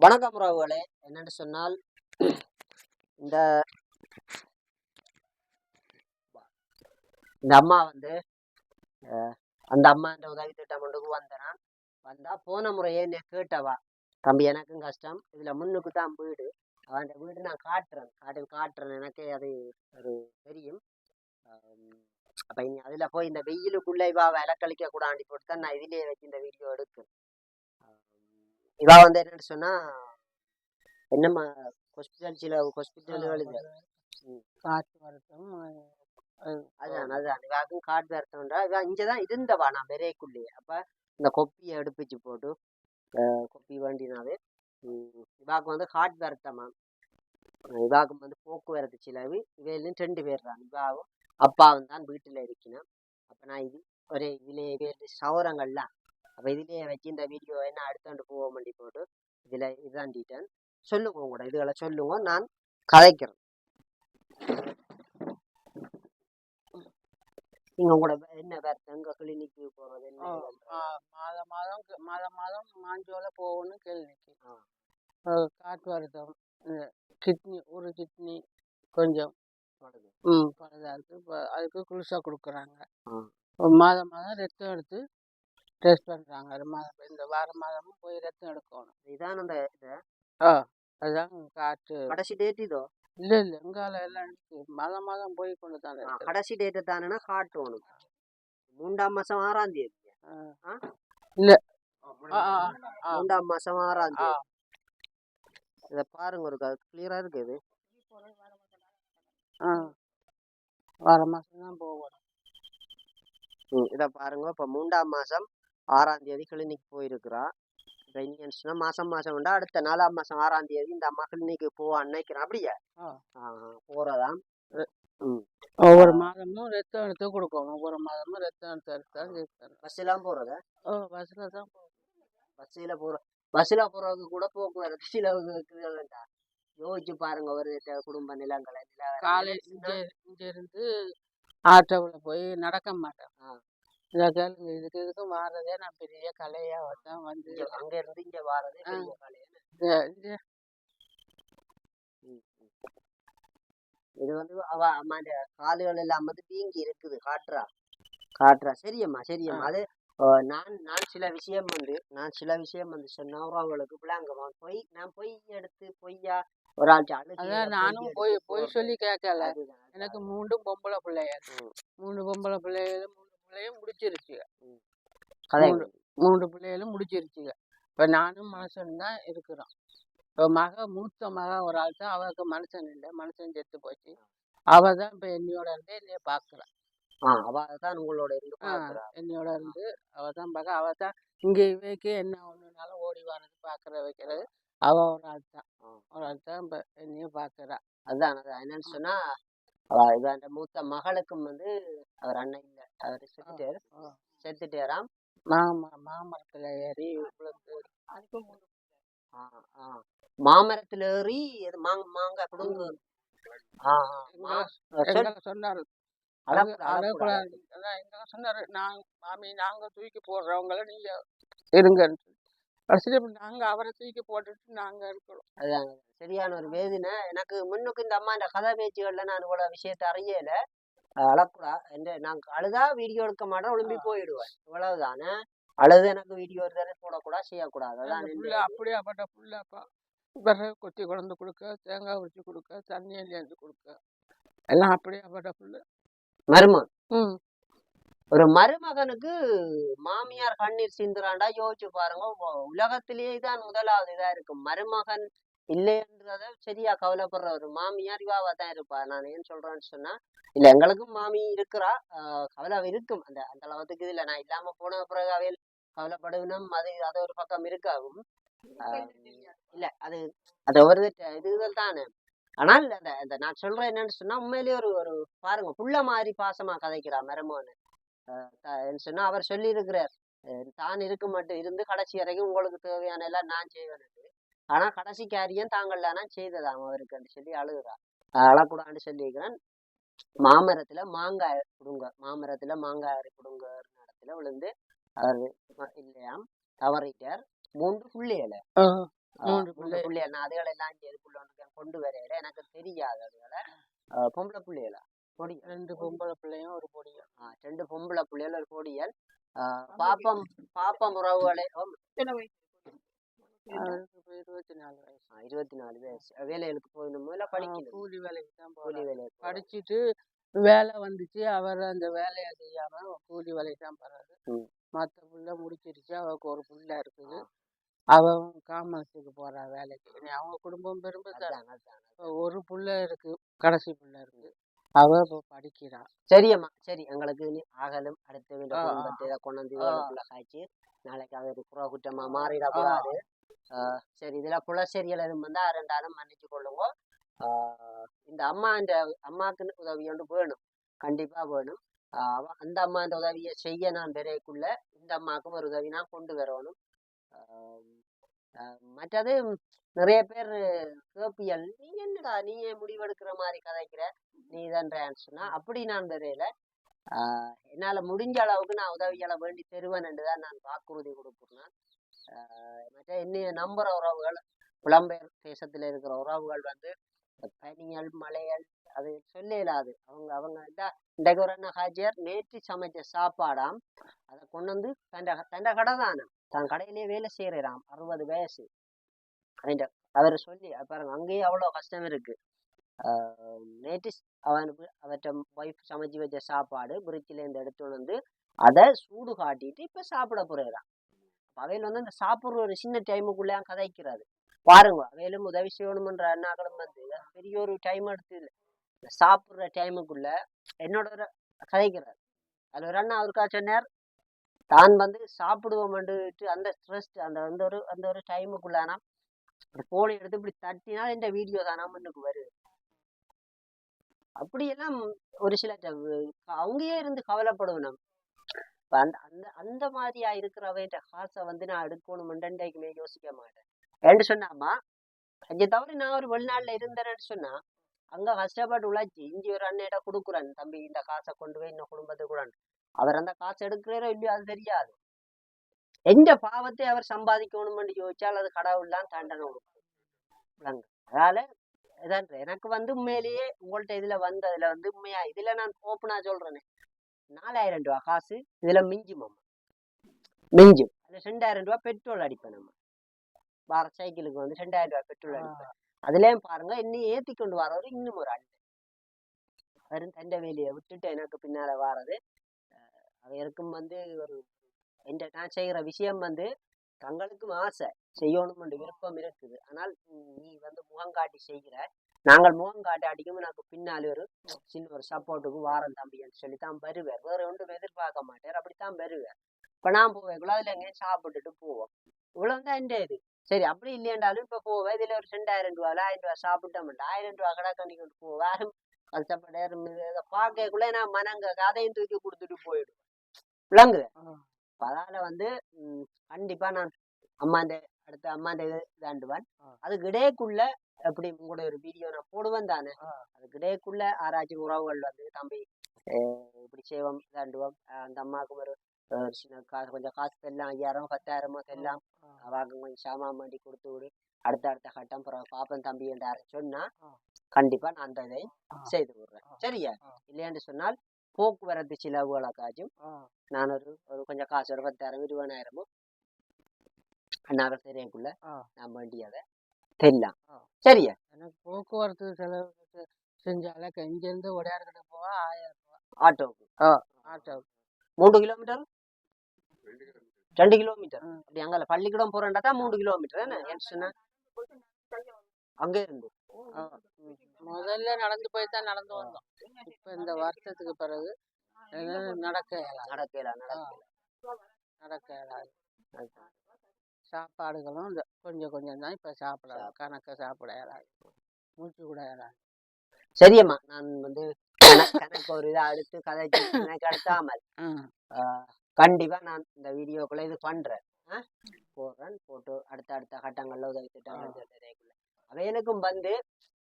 வணக்கம் உறவுகளே. என்னன்னு சொன்னால் இந்த இந்த அம்மா வந்து அந்த அம்மா இந்த உதவி திட்டம் ஒன்றுக்கு வந்தனான் வந்தா போன முறையே என்ன கேட்டவா தம்பி எனக்கும் கஷ்டம். இதுல முன்னுக்கு தான் வீடு. அந்த வீடு நான் காட்டுறேன். காட்டு காட்டுறேன். எனக்கே அது ஒரு தெரியும். அப்ப இனி அதுல போய் இந்த வெயிலுக்குள்ள இவா விலை கழிக்க கூடாண்டி போட்டு தான் நான் இதுலயே வச்சு இந்த வீடியோ எடுக்கிறேன் இவா வந்து என்னன்னு சொன்னா என்னம்மா ஹாஸ்பிட்டல் சில ஹாஸ்பிட்டல்களுக்கு காற்று வருத்தம் அது அதான் அதான். இவாக்கும் கார்டு வருத்தம்ன்றா இவா இங்கதான் இருந்தவா நான் விரைக்குள்ளேயே அப்ப இந்த கொப்பியை எடுப்பிச்சு போட்டு கொப்பி வேண்டினாவே இவாக்கு வந்து ஹார்ட் வருத்தமா இவாக்கும் வந்து போக்குவரத்து செலவு இவையிலும் ரெண்டு பேர் தான். இவாவும் அப்பாவும் தான் வீட்டுல இருக்கணும். அப்ப நான் இது ஒரே இதுல சவரங்கள்லாம் அப்ப இதுலயே வச்சு இந்த வீடியோ என்ன அடுத்தாண்டு போக வேண்டி போட்டு இதுல இதுதான் டீட்டன் சொல்லுங்க கூட இதுகளை சொல்லுங்க நான் கதைக்கிறேன். நீங்க வே- என்ன வருத்தம் எங்க கிளினிக்கு போறது மாதம் மாதம் க- மாதம் மாதம் மாஞ்சோல போகணும் கிளினிக்கு. காற்று வருத்தம் இந்த கிட்னி ஒரு கிட்னி கொஞ்சம். ம் பழுதாக இருக்குது இப்போ அதுக்கு குளுசா கொடுக்குறாங்க. மாதம் மாதம் ரத்தம் எடுத்து டெஸ்ட் பண்ணுறாங்க மாதம் இந்த வார மாதமும் போய் ரத்தம் எடுக்கணும். இதான் அந்த இது. ஆ அதுதான் காற்று. கடைசி டேட் இதோ? இல்லை இல்லை. எங்கால எல்லாம் மாதம் மாதம் போய் கொண்டு தான் கடைசி டேட் தானேன்னா காட்டணும் மூன்றாம் மாசம் ஆறாம் தேதி. ஆ. இல்லை. மூன்றாம் மாசம் ஆறாம் தேதி. இத பாருங்க ஒரு கிளியரா இருக்குது ஆ. வார மாதம் தான் போகணும் இத பாருங்க. இப்ப மூன்றாம் மாசம் ஆறாம் தேதி கிளினிக் போயிருக்கிறா. இப்ப இனியன்ஸ்னா மாசம் மாசம் உண்டா? அடுத்த நாலாம் மாசம் ஆறாம் தேதி இந்த அம்மா கிளினிக்கு போவான்னு நினைக்கிறேன் அப்படியா? ஆ. ஆ, போறதாம். ம். ஒவ்வொரு மாதமும் ரத்தம் எடுத்து கொடுக்கணும் ஒவ்வொரு மாதமும் ரத்தம் எடுத்து எடுத்து தான் இருக்கணும் பஸ் எல்லாம் போறதா? ஓ பஸ்ஸில் தான் போகணும் பஸ்ஸில் போற பஸ்ஸில் போறதுக்கு கூட போக்குவரத்து செலவு இருக்குதுல்லடா யோசிச்சு பாருங்க ஒரு குடும்ப நிலங்களை நிலவரம் காலை இருந்துச்சுன்னா, இங்கே இங்கே இருந்து ஆட்டோவில் போய் நடக்க மாட்டேன். கேளுங்க. இதுக்கு இதுக்கும் வாரதே நான் பெரிய கலையாக தான் வந்து அங்க இருந்து இங்க வாரதே. பெரிய இந்த இது வந்து அவ அம்மா இந்த காலுகள் எல்லாம் வந்து வீங்கி இருக்குது. காட்டுறா காட்டுறா சரியம்மா சரியம்மா. அது நான் நான் சில விஷயம் வந்து நான் சில விஷயம் வந்து சொன்னா அவங்களுக்கு பிள்ளைங்கம்மா பொய் நான் பொய் எடுத்து பொய்யா ஒரு ஆள் நானும் போய் போய் சொல்லி கேட்கல எனக்கு மூன்று பொம்பளை பிள்ளைய. மூணு பொம்பளை பிள்ளைகளும் பிள்ளையும் முடிச்சிருச்சு கதை மூணு பிள்ளைகளும் முடிச்சிருச்சுங்க இப்போ நானும் மனுஷன் தான் இருக்கிறோம். இப்போ மக மூத்த மக ஒரு ஆள் தான். அவளுக்கு மனுஷன் இல்லை. மனுஷன் செத்து போச்சு. அவ தான் இப்போ என்னையோட இருந்து என்னைய பார்க்குறான் ஆ அவ தான் உங்களோட இருந்து என்னையோட இருந்து அவ தான் பார்க்க அவ தான் இங்கே இவைக்கு என்ன ஒன்றுனாலும் ஓடி வர்றது பார்க்குற வைக்கிறது. அவ ஒரு ஆள் தான். ஒரு ஆள் தான் இப்போ என்னையும் பார்க்குறா அதான் அதான். என்னன்னு சொன்னா அவ அந்த மூத்த மகளுக்கும் வந்து அவர் அண்ணன் இல்ல. அவர் செத்துட்டாரு. செத்துட்டாராம். மாமா மாமரத்தில் ஏறி. மாமரத்துல ஏறி மாங்க மாங்காய் பிடுங்கு ஆ, ஆ. மா- எங்களை சொல். எங்களை சொன்னார். சொன்னார் நாங்கள் மாமி நாங்கள் தூக்கி போடுறவங்கள நீங்கள் இருங்கன்னு கடைசியில் இப்ப நாங்கள் அவரை தூக்கி போட்டுட்டு நாங்கள் இருக்கிறோம். அதான் சரியான ஒரு வேதனை. எனக்கு முன்னுக்கு இந்த அம்மா இந்த கதை பேச்சுகள்ல நான் இவ்வளவு விஷயத்தை அறியல. அழக்கூடா எந்த நான் அழுதா வீடியோ எடுக்க மாட்டேன் ஒளிம்பி போயிடுவேன். இவ்வளவுதானே? அழுது எனக்கு வீடியோ தானே போடக்கூடாது செய்யக்கூடாது. அதான் புள்ள அப்படியாப்பட்ட புள்ளப்பா. விறகு கொத்தி கொண்டு கொடுக்க தேங்காய் உரிச்சு கொடுக்க தண்ணி ஏந்தி கொடுக்க. எல்லாம் அப்படியாப்பட்ட புள்ள. மருமகன் ம். ஒரு மருமகனுக்கு மாமியார் கண்ணீர் சிந்துறாண்டா யோசிச்சு பாருங்க. உலகத்திலேயே தான் முதலாவது இதா இருக்கு. மருமகன் இல்லைன்றத சரியா கவலைப்படுற ஒரு மாமியார் இவாவா தான் இருப்பா. நான் ஏன் சொல்றேன்னு சொன்னா இல்ல எங்களுக்கும் மாமி இருக்கிறா. ஆஹ் கவலை இருக்கும். அந்த அந்த அளவுக்கு இதுல நான் இல்லாம போன பிறகு அவையில் கவலைப்படுவினும் அது அது ஒரு பக்கம் இருக்காகும் இல்ல அது அது ஒரு த- இதுகள் தானே. ஆனால் அந்த அந்த நான் சொல்றேன் என்னன்னு சொன்னா உண்மையிலேயே ஒரு ஒரு பாருங்க புள்ள மாதிரி பாசமா கதைக்கிறா மருமகன். சொன்னா அவர் சொல்லி இருக்கிறார் தான் இருக்க மட்டும் இருந்து கடைசி வரைக்கும் உங்களுக்கு தேவையான எல்லாம் நான் செய்வேன் ஆனா கடைசி காரியம் தாங்கள் தானா செய்ததாம் அவருக்கு சொல்லி அழுகுறா அஹ் அழக்கூடாதுன்னு சொல்லியிருக்கிறேன். மாமரத்துல மாங்காய் பிடுங்க மாமரத்துல மாங்காய் அரை பிடுங்க இடத்துல விழுந்து அவர் இல்லையாம் தவறிட்டார். மூன்று ஆ, மூன்று பிள்ளை. பிள்ளைகள். நான் அதுகளை எல்லாம் கொண்டு வரையில எனக்கு தெரியாது அதுகளை. பொம்பளை பிள்ளைகளா? பொடியல் ரெண்டு பொம்பளை பிள்ளையும் ஒரு பொடியும். ரெண்டு பொம்பளை பிள்ளைகள் ஒரு பொடியல் பாப்பம் பாப்பம் உறவுகளை இருபத்தி நாலு வயசு. இருபத்தி நாலு வயசு. வேலைகளுக்கு போகணும்? இல்லை ஆ, படிக்கணும்? கூலி வேலைக்கு தான் கூலி வேலைக்கு. படிச்சுட்டு வேலை வந்துச்சு. அவர் அந்த வேலையை செய்யாம கூலி வேலைக்கு தான் போறாரு. மற்ற புள்ள முடிச்சிருச்சு. அவருக்கு ஒரு புள்ள இருக்குது. அவன் காமர்ஸுக்கு போறா வேலைக்கு. அவங்க குடும்பம் பெரும்பு ஒரு புள்ள இருக்கு. கடைசி புள்ள இருக்கு. அவ இப்போ படிக்கிறா. சரியம்மா. சரி எங்களுக்கு இனி ஆகலும் அடுத்த வீட ஆ, ஆ, குடும்பத்தை இதை கொண்டு வந்து ஆ. இவளுக்குள்ள காய்ச்சி. நாளைக்கு அது ஒரு புற குற்றமா மாறிடக்கூடாது சரி இதுல புலசெரியல் எதுவும் வந்தா ரெண்டாலும் மன்னிச்சு கொள்ளுங்க இந்த அம்மா இந்த அம்மாக்கு உதவி ஒன்று வேணும். கண்டிப்பா வேணும். அந்த அம்மா இந்த உதவியை செய்ய நான் விரைக்குள்ள இந்த அம்மாவுக்கும் ஒரு உதவி நான் கொண்டு வரணும். மற்றது நிறைய பேர் கேப்பியல் நீ என்னடா நீ ஏன் முடிவெடுக்கிற மாதிரி கதைக்கிற? நீ சொன்னா அப்படி நான் வரையில ஆஹ் என்னால முடிஞ்ச அளவுக்கு நான் உதவிகளை வேண்டி தருவேன் தான் நான் வாக்குறுதி கொடுக்குறேன். ஆஹ் மற்ற என்னைய நம்புற உறவுகள் புலம்பெயர் தேசத்துல இருக்கிற உறவுகள் வந்து பனியல் மலையல் அது சொல்ல இயலாது அவங்க அவங்க இன்றைக்கு ஒரு அண்ணா ஹாஜியார் நேற்று சமைச்ச சாப்பாடாம் அதை கொண்டு வந்து தண்ட தண்ட கடை தானே தான் கடையிலேயே வேலை செய்யறாம் அறுபது வயசு. அப்படின்ட்டு அவர் சொல்லி பாருங்க அங்கேயே அவ்வளோ கஷ்டம் இருக்கு. நேற்று அவனுக்கு அவற்ற ஒய்ஃப் சமைச்சு வச்ச சாப்பாடு பிரிட்ஜிலேருந்து எடுத்துட்டு வந்து அதை சூடு காட்டிட்டு இப்போ சாப்பிட போறான் அவையில் வந்து அந்த சாப்பிட்ற ஒரு சின்ன டைமுக்குள்ளே கதைக்கிறாரு. பாருங்க அவையிலும் உதவி செய்யணுமன்ற அண்ணாக்களும் வந்து பெரிய ஒரு டைம் எடுத்து இல்லை. சாப்பிட்ற டைமுக்குள்ள என்னோட கதைக்கிறார். அது ஒரு அண்ணா அவருக்கா சொன்னார்? தான் வந்து சாப்பிடுவோம் சாப்பிடுவோம்ட்டு அந்த ஸ்ட்ரெஸ் அந்த அந்த ஒரு அந்த ஒரு டைமுக்குள்ளானா போனை எடுத்து இப்படி தட்டினா இந்த வீடியோ தானா முன்னுக்கு வருது. அப்படியெல்லாம் ஒரு சில அவங்கயே இருந்து கவலைப்படுவோம் நம்ம. அந்த அந்த அந்த மாதிரியா இருக்கிறவன் காசை வந்து நான் எடுக்கணும் ரெண்டைக்குமே யோசிக்க மாட்டேன். ஏன்னு சொன்னாமா அஞ்சு தவிர நான் ஒரு வெளிநாட்டுல இருந்தேன்னு சொன்னா அங்க கஷ்டப்பட்டு உழைச்சி இஞ்சி ஒரு அண்ணிட்ட கொடுக்குறேன் தம்பி இந்த காசை கொண்டு போய் இந்த குடும்பத்துக்கு கூட அவர் அந்த காசை எடுக்கிறாரோ இல்லையோ அது தெரியாது. எந்த பாவத்தை அவர் சம்பாதிக்கணும்னு யோசிச்சால் அது கடவுள் தான் தண்டனை விளங்கு. அதனால இதான் எனக்கு வந்து உண்மையிலேயே உங்கள்ட்ட இதுல வந்ததுல வந்து உண்மையா இதுல நான் ஓப்பனா சொல்றேனே. நாலாயிரம் ரூபாய் காசு இதுல மிஞ்சும் அம்மா. மிஞ்சும். அதுல ரெண்டாயிரம் ரூபாய் பெட்ரோல் அடிப்பேன் நம்ம வார சைக்கிளுக்கு வந்து ரெண்டாயிரம் ரூபாய் பெட்ரோல் அடிப்பேன். அதுலயும் பாருங்க இன்னும் ஏத்தி கொண்டு வரவர் இன்னும் ஒரு ஆள். அவரும் தண்டை வேலையை விட்டுட்டு எனக்கு பின்னால வாரது. அவருக்கும் வந்து ஒரு என்டர்டைன் நான் செய்கிற விஷயம் வந்து தங்களுக்கும் ஆசை. செய்யணும் விருப்பம் இருக்குது. ஆனால் நீ வந்து முகங்காட்டி செய்கிற நாங்கள் முகம் காட்டி அடிக்கும் எனக்கு பின்னால் ஒரு சின்ன ஒரு சப்போர்ட்டுக்கு வாரம் தம்பின்னு சொல்லி தான் வருவார். வேற ஒன்றும் எதிர்பார்க்க மாட்டார். அப்படித்தான் வருவார். இப்போ நான் போவேன். அதில் எங்கேயும் சாப்பிட்டுட்டு போவோம். இவ்வளோ தான் எந்த இது. சரி அப்படி இல்லையாண்டாலும் இப்போ போவேன். இதில் ஒரு ரெண்டாயிரம் ரூபாவில் ஆயிரம் ரூபா சாப்பிட்டோம்ல ஆயிரம் ரூபா கடை கண்ணி கொண்டு போவேன் யாரும் கஷ்டப்படாரு இதை பார்க்கக்குள்ள நான் மனங்க கதையும் தூக்கி கொடுத்துட்டு போயிடும் விளங்குது அதால வந்து கண்டிப்பா நான் அம்மாண்ட அடுத்த அம்மாண்ட இது இதாண்டுவேன். அதுக்கு இடையக்குள்ள எப்படி உங்களோட ஒரு வீடியோ நான் போடுவேன் தானே. அதுக்கு இடையக்குள்ள ஆராய்ச்சி உறவுகள் வந்து தம்பி இப்படி செய்வோம் இதாண்டுவோம் அந்த அம்மாவுக்கு ஒரு சின்ன காசு கொஞ்சம் காசு தெல்லாம் ஐயாயிரம் பத்தாயிரமோ தெல்லாம் அவாக்கு கொஞ்சம் சாமான் பண்ணி கொடுத்து விடு அடுத்த அடுத்த கட்டம் பிறகு பாப்பன் தம்பி என்றாரு சொன்னா. கண்டிப்பா நான் அந்த இதை. செய்து விடுறேன். சரியா. இல்லையான்னு சொன்னால் போக்குவரத்து செலவுகளுக்காச்சும் நான் ஒரு ஒரு கொஞ்சம் காசு ஒரு பத்தாயிரம் இருபதாயிரமோ அண்ணாக்கள் தெரியக்குள்ள ஆ. நான் வேண்டியதை தெரியலாம். ஆ. சரியா? எனக்கு போக்குவரத்து செலவு செஞ்சாலே இங்கேருந்து உடையார்கிட்ட போக ஆயிரம் ரூபாய் ஆட்டோவுக்கு. ஆட்டோ மூன்று கிலோமீட்டர்? ரெண்டு கிலோமீட்டர். அப்படி அங்கே பள்ளிக்கூடம் போறேன்டா தான் மூன்று கிலோமீட்டர். என்ன என்ன சொன்ன? அங்கே இருந்து முதல்ல நடந்து போய் தான் நடந்து வந்தோம். இப்ப இந்த வருஷத்துக்கு பிறகு நடக்க நடக்கலாம் நடக்க சாப்பாடுகளும் இந்த கொஞ்சம் கொஞ்சம் தான் இப்ப சாப்பிடலாம் சாப்பிட. கணக்க சாப்பிட இயலாது. மூச்சு கூட இயலாது. சரியம்மா நான் வந்து கண- கணக்கு ஒரு இதை அடுத்து கதைச்சு எனக்கு அடுத்தாமல் கண்டிப்பா நான் இந்த வீடியோக்குள்ள இது பண்றேன்? போடுறேன் போட்டு அடுத்த அடுத்த கட்டங்கள்ல உதவி திட்டங்கள் அவைகளுக்கும் வந்து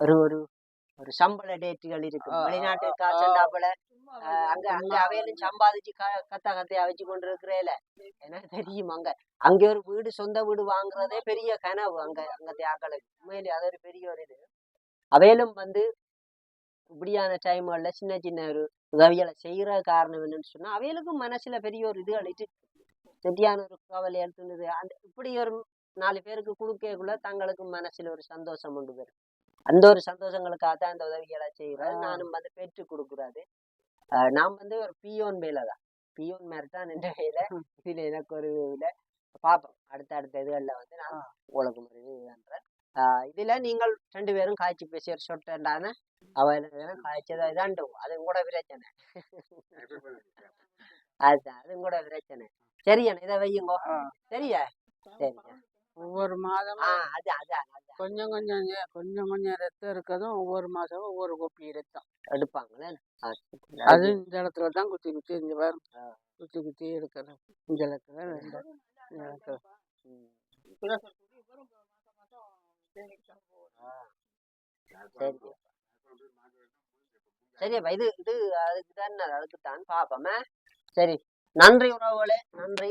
ஒரு ஒரு ஒரு சம்பள டேட்டுகள் இருக்கு வெளிநாட்டு காசண்டாப்புல அங்க அங்க அவையிலும் சம்பாதிச்சு கத்த கத்தையா வச்சு கொண்டு இருக்கிறேல எனக்கு தெரியும் அங்க? அங்க ஒரு வீடு சொந்த வீடு வாங்குறதே பெரிய கனவு அங்க அங்க தியாக்களுக்கு உண்மையிலே அது ஒரு பெரிய ஒரு இது. அவையிலும் வந்து இப்படியான டைம்கள்ல சின்ன சின்ன ஒரு உதவிகளை செய்யற காரணம் என்னன்னு சொன்னா அவைகளுக்கும் மனசுல பெரிய ஒரு இதுகள் இருக்கு. சரியான ஒரு கவலை எடுத்துனது அந்த இப்படி ஒரு நாலு பேருக்கு கொடுக்கக்குள்ள தங்களுக்கு மனசுல ஒரு சந்தோஷம் உண்டு வரும் அந்த ஒரு சந்தோஷங்களுக்காக தான் இந்த உதவிகளை செய்யறது ஆ. நானும் வந்து பெற்று கொடுக்குறது ஆஹ் நான் வந்து ஒரு பியோன் வேலை தான். பியோன் மாதிரி தான் நின்ற வேலை. இதுல எனக்கு ஒரு இதுல பார்ப்போம் அடுத்த அடுத்த இதுகளில் வந்து நான். உங்களுக்கு ஒரு இது பண்றேன். ஆஹ் இதுல நீங்கள் ரெண்டு பேரும் காய்ச்சி பேசி ஒரு சொட்டான அவன் காய்ச்சதா இதாண்டு அது கூட பிரச்சனை. அதுதான். அது கூட பிரச்சனை. சரியா இதை வையுங்க. சரியா? சரியா. ஒவ்வொரு ஆ மாதமும் அது அதான் கொஞ்சம் கொஞ்சம் கொஞ்சம் கொஞ்சம் ரத்தம் இருக்கதும் ஒவ்வொரு மாசமும் ஒவ்வொரு கொப்பி ரத்தம் எடுப்பாங்களே? அது இந்த இடத்துல தான் குத்தி குத்தி இங்க வரும். குத்தி குத்தி எடுக்கணும். இந்த இடத்துல இந்த இடத்துல. சரி. சரியப்பா இது இது அதுக்கு தான் அதுக்கு தான் பாப்போமே. சரி நன்றி உறவுகளே நன்றி.